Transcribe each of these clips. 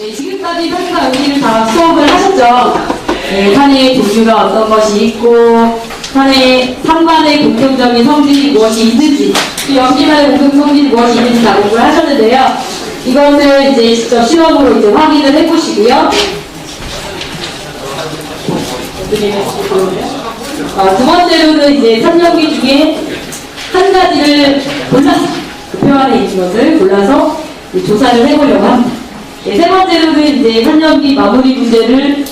네, 지금까지 선생님과 여기를 다 수업을 하셨죠? 네, 산의 종류가 어떤 것이 있고, 산의 산만의 공통적인 성질이 무엇이 있는지, 또 연기만의 공통 성질이 무엇이 있는지 다 공부를 하셨는데요. 이것을 이제 직접 실험으로 이제 확인을 해보시고요. 어, 두 번째로는 이제 산연기 중에 한 가지를 골라서 그표 안에 있는 것을 골라서 조사를 해보려고 합니다. 네, 세 번째로는 이제 산연기 마무리 문제를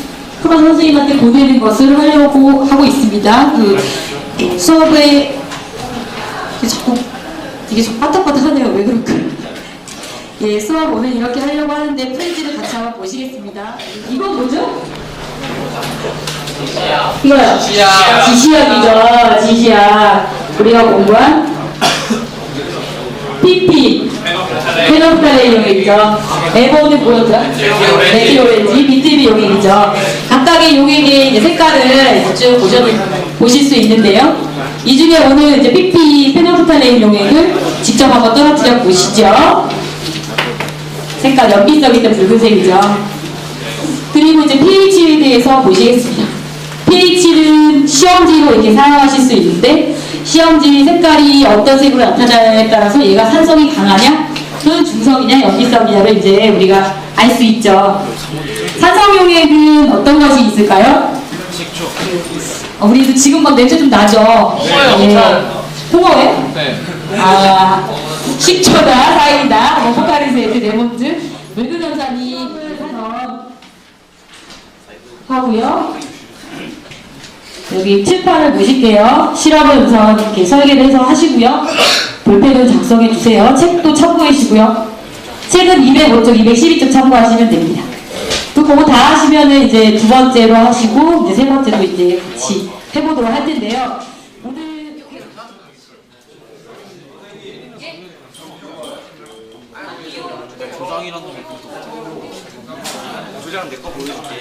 프로 선생님한테 보내는 것을 하려고 하고 있습니다. 그 수업에 자꾸 이게 좀 빠딱빠딱하네요. 왜 그럴까요? 예, 수업 오늘 이렇게 하려고 하는데 프렌즈를 같이 한번 보시겠습니다. 이건 뭐죠? 이거요. 지시약. 지시약이죠. 지시약. 우리가 공부한 PP. 페노프탈의 용액이죠. 에버는 뭐였죠? 메티오렌지, 비티비 용액이죠. 각각의 용액의 색깔을 쭉 보셔, 보실 수 있는데요. 이 중에 오늘 이제 PP 페노프탈의 용액을 직접 한번 떨어뜨려 보시죠. 색깔 때 붉은색이죠. 그리고 이제 pH에 대해서 보시겠습니다. pH는 시험지로 이렇게 사용하실 수 있는데 시험지 색깔이 어떤 색으로 나타나냐에 따라서 얘가 산성이 강하냐 또는 중성이냐 연기성이냐를 이제 우리가 알 수 있죠. 산성용액은 어떤 것이 있을까요? 어, 우리도 지금 막 냄새 좀 나죠? 엄청. 홍어요? 네. 아, 식초다, 사이다, 뭐 포카리스에트, 레몬즙, 외근현산이 사선 하고요. 여기 칠판을 보실게요. 실험을 우선 이렇게 설계를 해서 하시고요. 볼펜을 작성해 주세요. 책도 참고해 주시고요. 책은 205쪽, 212쪽 참고하시면 됩니다. 또 그거 다 하시면은 이제 두 번째로 하시고 이제 세 번째로 이제 같이 해보도록 할 텐데요. 조장이라는 놈이 조장 내거 보여줄게.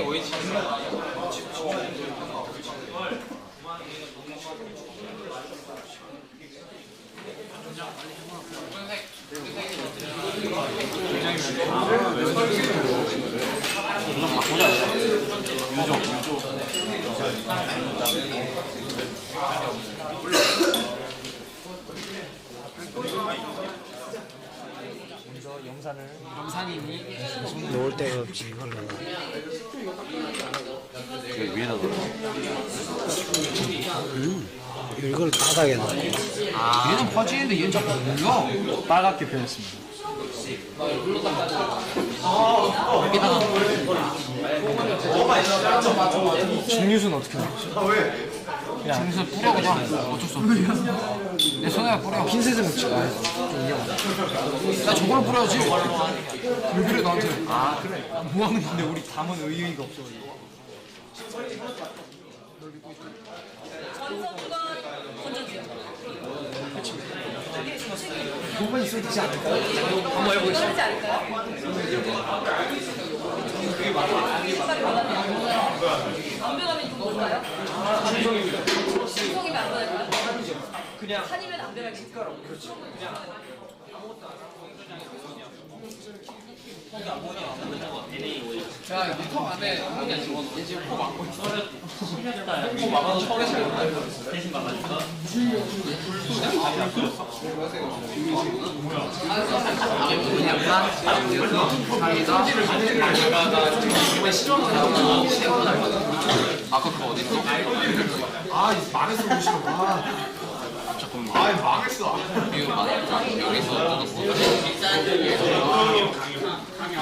오이지. 놓을 데가 없지 이걸로. 위에다 넣어. 이걸 바닥에 놓고 얘는 퍼지는데 얘는 자꾸 눌려. 빨갛게 변했습니다. 증류수는 어떻게 넣었죠? 생선 뿌려 그냥 어쩔 수 없어. 내 손에 뿌려. 핀셋을 묻지 마요 좀 위험하다 나 저걸 뿌려야지. 왜 그래 나한테? 아 그래 뭐하는 건데 우리 담은 의의가 없어 그것만 있어도 되지 않을까요? 한번 해보겠습니다 안 변하면 이거 뭘까요? 신성이면 안 변할까요? 그냥 산이면 안 변할까요? 야 이거 턱 안에 한개 집어넣어. 얘 지금 코 막고 있어. 코 막아서 턱에서 대신 막아줄까? 아까 그거 어디 있어? 아 망했어 보시고 아 조금 아 망했어 이거 망했다 여기서 먹었어 일단 강요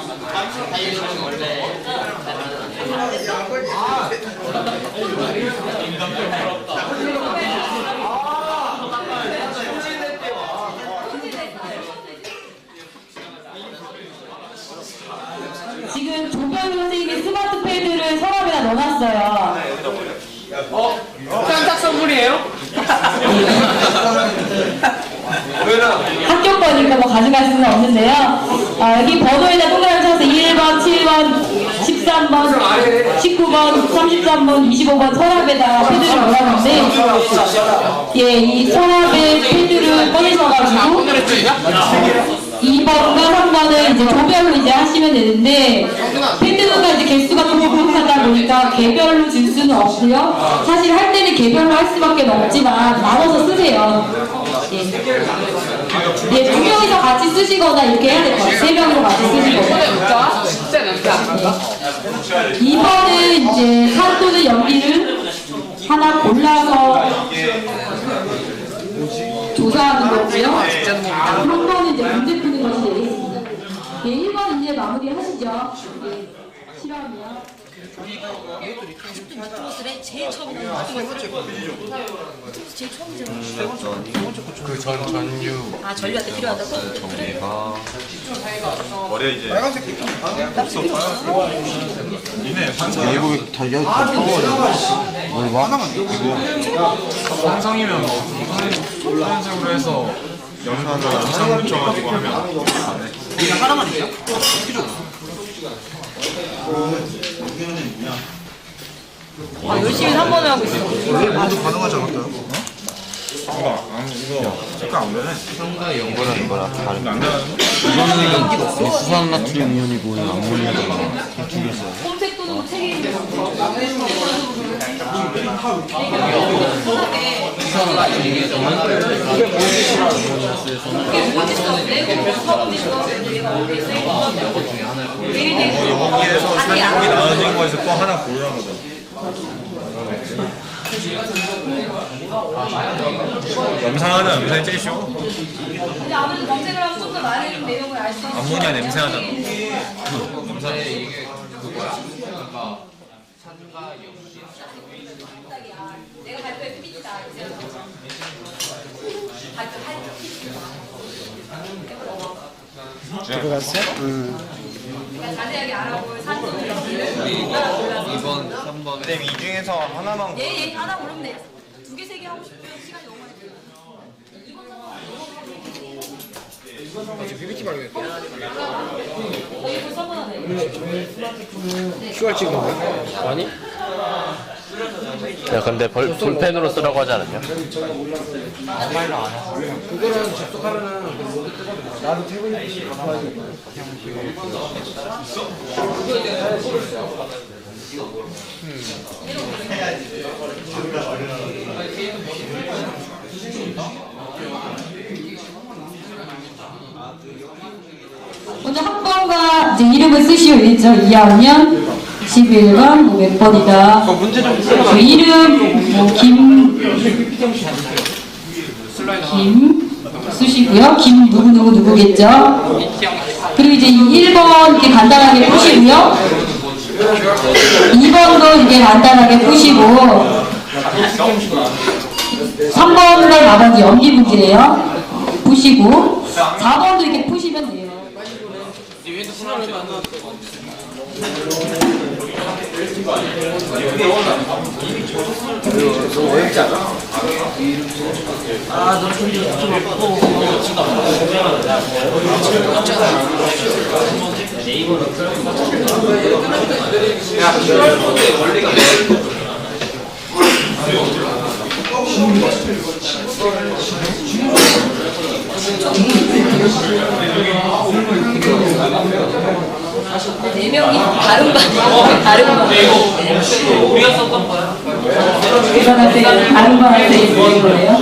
지금 조병 선생님이 스마트 패드를 서랍에다 넣어놨어요. 어? 깜짝 선물이에요? 가져갈 수는 없는데요. 아, 여기 번호에다 동그라미 쳐서 1번, 7번, 13번, 19번, 33번, 25번 서랍에다 패드를 넣어놨는데 예, 이 서랍에 패드를 꺼내셔가지고 2번과 3번은 이제 조별로 이제 하시면 되는데 패드가 이제 개수가 좀 부족하다 보니까 개별로 줄 수는 없고요. 사실 할 때는 개별로 할 수밖에 없지만 나눠서 쓰세요. 예. 예, 두 명이서 같이 쓰시거나 이렇게 해야 될 것 같아요. 세 명으로 같이 쓰시거나. 진짜? 진짜 난다? 2번은 이제 산 또는 연기를 하나 골라서 조사하는 거고요. 3번은 이제 문제 푸는 것이 되겠습니다. 예, 1번 이제 마무리 하시죠. 예, 싫 어하면. 유튜브들의 제일 처음 유튜브 제일 처음이잖아. 그전 전유 아 전류한테 필요하다고? 그래. 정리가. 머리에 이제 빨간색 없어 니네 반사 미국 달려 뭘 봐? 삼성이면 파란색으로 해서 영상을 영상 붙여가지고 하면 아 열심히 한 번에 하고 있어. 모두 가능하지 않을까요? 이거 안 이거 색깔 안 되네 상당히 연구라는 거랑 다른 안 되는 이거는 수산 나트륨 이온이고 암모니아잖아 홈택 또는 책임. 여기에서 살짝이 나눠진 거에서 또 하나 고르는 거죠 염상하는 염상이 제일 쉬워 근데 아무래도 검색을 하면 좀더 많은 내용을 알수 있어. 암모니아 냄새 나잖아 내가 발표에 PPT다. 이제. 발표할 PPT다. 자세하게 알아볼 산소를 하나 골라서. 2번 3번 근데 이 중에서 하나만 예, 예, 하나 고르면 돼. 두 개, 세 개 하고 싶으면 시간이 너무 많이 들어요. 이번 상황 PPT 말고. QR 찍은 거야? 아니? 야 근데 벌, 볼펜으로 쓰라고 하지 않았냐? 그거는 접속하면은 나도 태블릿 먼저 학번과 이제 이름을 쓰시오 있죠. 2 학년 11번 뭐 몇 번이다. 문제 좀 저 이름 뭐김 김 쓰시고요. 김 누구 누구 누구겠죠. 그리고 이제 1번 이렇게 간단하게 푸시고요. 2번도 이렇게 간단하게 푸시고 3번과 4번 연기 문제예요. 푸시고 4번도 이렇게 푸시면 돼요. 네 명이 다른 반, 다른 반. 우리가 썼던 거야 일어날 때 다른 반한테 있는 거예요.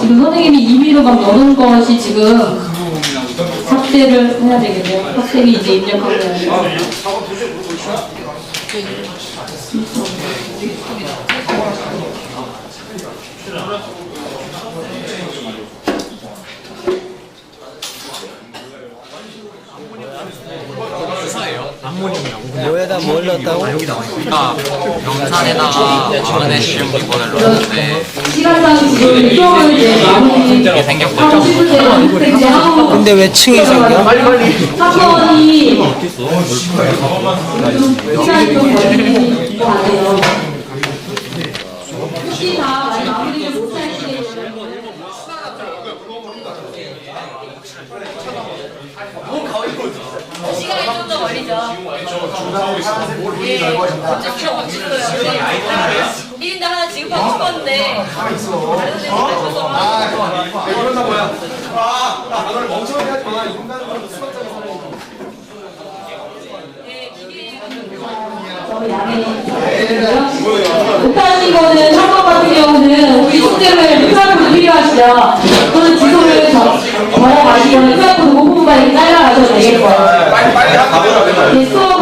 지금 선생님이 임의로 막 넣은 것이 지금 삭제를 해야 되겠네요. 학생이 이제 입력하고 뭐에다 뭘 넣었다고? 그러니까 영상에다가 마그네슘 기본을 넣었는데 시간상 지금 수업을 이제 마무리 이게 생겼고 근데 왜 층이 생겨? 학번이 좀 시간이 좀 걸리는 것 같아요. 혹시 다 마무리를 못하시게 되면 시간이 좀 더 걸리죠. 예, 어쨌든 멋지고요. 근데 1인당 하나 지급하고 싶었는데 다른 데서 가셔서 예, 기계 저희 양해 부탁드리고요. 못하신 거는 한번 같은 경우는 우리 숙제를 유사코드 필요하시죠? 또는 지소를 가시거나 유사코드 그 부분만 잘라가셔도 되겠고요. 네, 수업은 이제 여기서 끝 마무리하도록 하겠